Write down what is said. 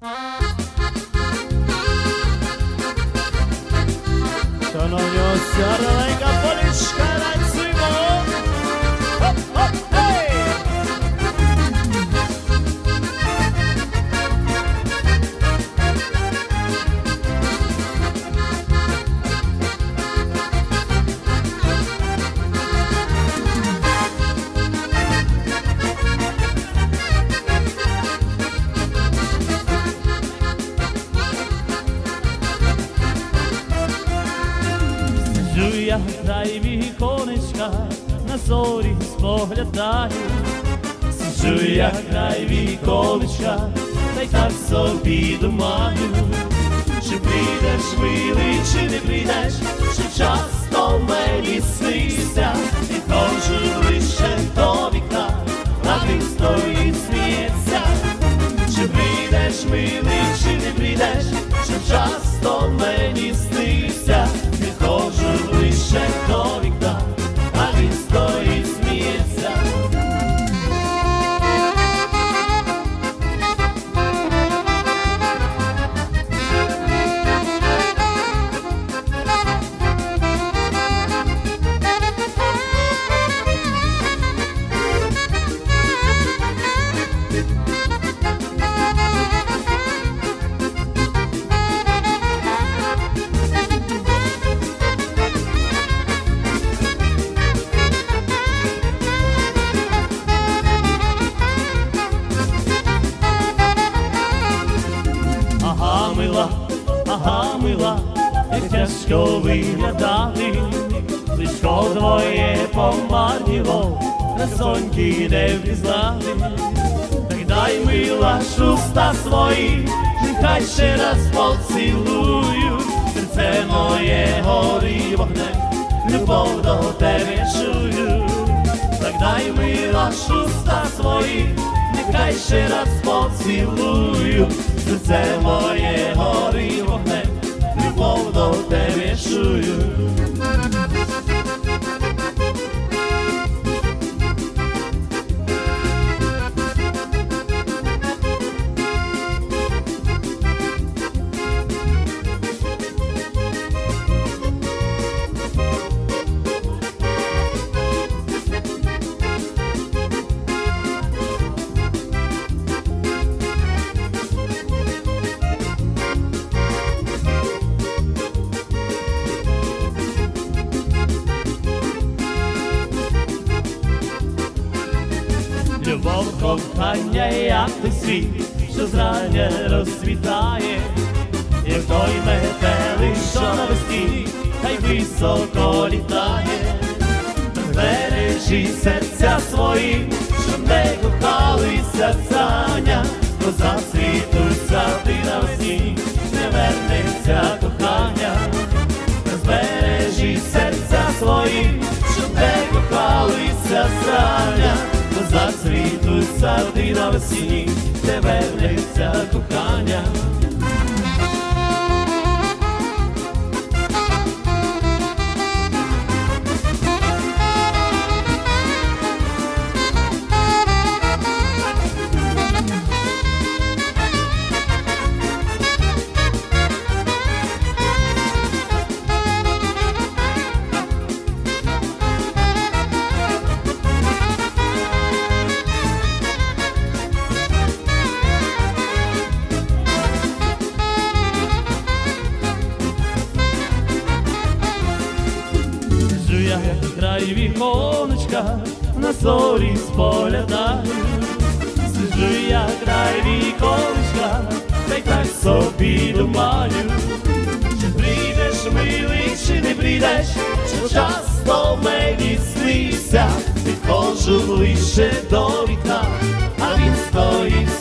Sono yo, Sarah я край віконечка, на зорі споглядаю, сиджу я край віконечка, та й так собі думаю, чи прийдеш милий, чи не прийдеш, чи часто мені снися, підходжу ближче до вікна, а він стоїть мила, ага, мила, як тяжко виглядати, лишко твоє помарніло, красоньки не впізнати. Так дай мила шуста свої, нехай ще раз поцілую, серце моє горі вогнем, любов до тебе чую. Так дай мила уста свої, нехай ще раз поцілую, серце моє горі вогнем, любов до тебе чую. Любов, кохання, як той світ, що зрання розцвітає, як той метелик, що навесні, хай високо літає, збережи серця свої, щоб не кохалися саня, бо засвітуть завжди навесні, не вернеться кохання, збережи серця свої, щоб не кохалися саня, засвітуть на весні, не вернеться кохання. Край віконечка, на зорі споглядаю, сиджу я край віконечка, та й так собі думаю, чи прийдеш милий, чи не прийдеш, чи часто мені снися, підходжу ближче до вікна, а він стоїть,